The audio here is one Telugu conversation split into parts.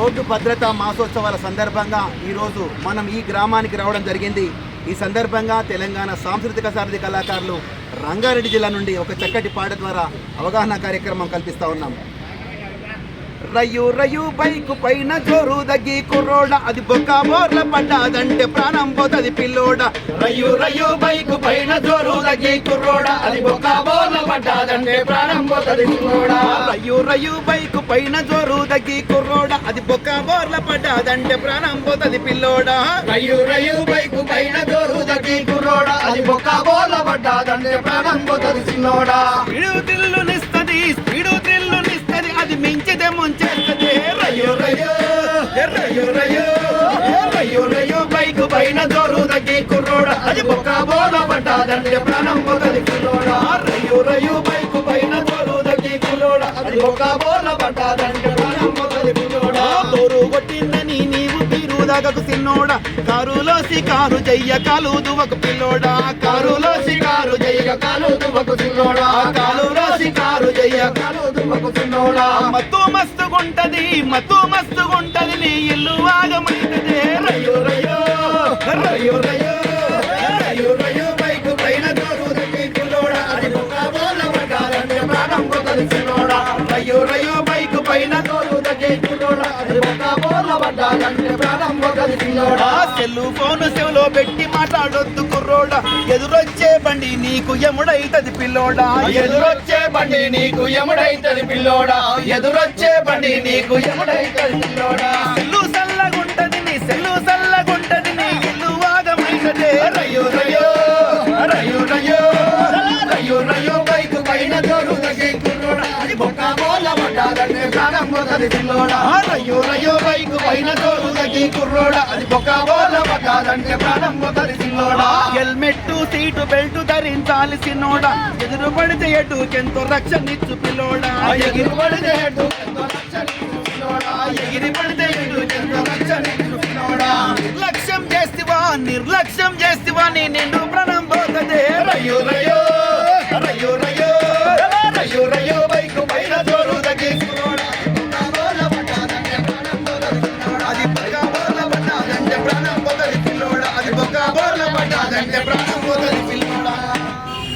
రోడ్డు భద్రతా మాసోత్సవాల సందర్భంగా ఈరోజు మనం ఈ గ్రామానికి రావడం జరిగింది. ఈ సందర్భంగా తెలంగాణ సాంస్కృతిక సారథి కళాకారులు రంగారెడ్డి జిల్లా నుండి ఒక చక్కటి పాట ద్వారా అవగాహన కార్యక్రమం కల్పిస్తా ఉన్నాం. రయ్యు రయ్యు బైకు పైన జోరు దగ్గి కుర్రోడ అది బొక్క బోర్ల పడ్డాదంటే ప్రాణం పోతుంది పిల్లోడ. రయ్యు రయ్యు బైకు పైన జోరు దగ్గి కుర్రోడ అది బొక్క బోర్ల పడ్డాదంటే ప్రాణం పోతుంది కుర్రోడా రయ్యు రయ్యు బైకు పైన జోరు దగ్గి కుర్రోడ. అది బొక్క బోర్ల పడ్డాదంటే ప్రాణం పోతది పిల్లోడ. రయ్యు రయ్యు బైకు పైన జోరు తగ్గి కుర్రోడ. అది బొక్క బోర్ల పడ్డాదంటే ప్రాణం పోతది చిన్నోడా. స్పీడు త్రిల్లునిస్తది స్పీడు త్రిల్లునిస్తది అది మించితే ముంచేస్తది. రయ్యు రయ్యు రయ్యు రయ్యు రయ్యు రయ్యు బైకు పైన జోరు తగ్గి కుర్రోడ. అది బొక్క బోర్ల పడ్డాదంటే ప్రాణం పోతది కుర్రోడా రయ్యు తోరు కొట్టిందని నీవు తీరు దాగకు సిన్నోడ కారులో సికారు చెయ్య కాలు దువకు పిల్లోడా? కారులో షికారు జయ్య కాలు దువ్వకు చిన్నోడా కాలులో షికారు జయ్య కాలు దువ్వకు చిన్నోడా మత్తు మస్తుగుంటది మత్తు మస్తుగుంటది నీ ఇల్లు రయ్యో రయ్యో రయ్యో రయ్యో రయ్యో. పోతది చిన్నోడా ఆ సెల్లు ఫోన్ సెవలో పెట్టి మాట్లాడొద్దు కుర్రోడా. ఎదురొచ్చే బండి నీకు ఎముడైతది పిల్లోడా. ఎదురొచ్చే బండి నీకు ఎముడైతది పిల్లోడా. ఎదురొచ్చే బండి నీకు ఎముడైతది పిల్లోడా. సెల్లు సల్లగుంటది నీ సెల్లు సల్లగుంటది నీ ఇల్లు ఆగమైతదే రయ్యో రయ్యో రయ్యో రయ్యో. పోతది పిల్లోడా? రయ్యో రయ్యో బైకు పైన జోరు తగ్గి కుర్రోడా? అది బొక్క బోల పడ్డాదంటే ప్రాణం పోతది పిల్లోడా? హెల్మెట్ సీటు బెల్ట్ ధరించాలి సిన్నోడా ఎదురు పడితే ఎటుకెంతో రక్షణిచ్చు పిల్లోడా? ఆ ఎగిరి పడితే ఎటు ఎంతో రక్షణ పిల్లోడా? ఎగిరి పడితే ఎటు ఎంతో రక్షణ పిల్లోడా? నిర్లక్ష్యం చేస్తివా నిర్లక్ష్యం చేస్తివా నీ నిండు ప్రాణం పోతదే. రయ్యో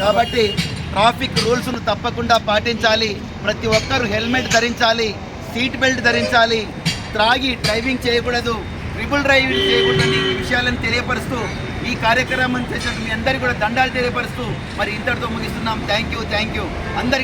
కాబట్టి ట్రాఫిక్ రూల్స్ను తప్పకుండా పాటించాలి. ప్రతి ఒక్కరూ హెల్మెట్ ధరించాలి సీట్ బెల్ట్ ధరించాలి. త్రాగి డ్రైవింగ్ చేయకూడదు ట్రిపుల్ డ్రైవింగ్ చేయకూడదని ఈ విషయాలను తెలియపరుస్తూ ఈ కార్యక్రమం చేసిన మీ అందరికీ కూడా దండాలు తెలియపరుస్తూ మరి ఇంతటితో ముగిస్తున్నాం. Thank you thank you. అందరికీ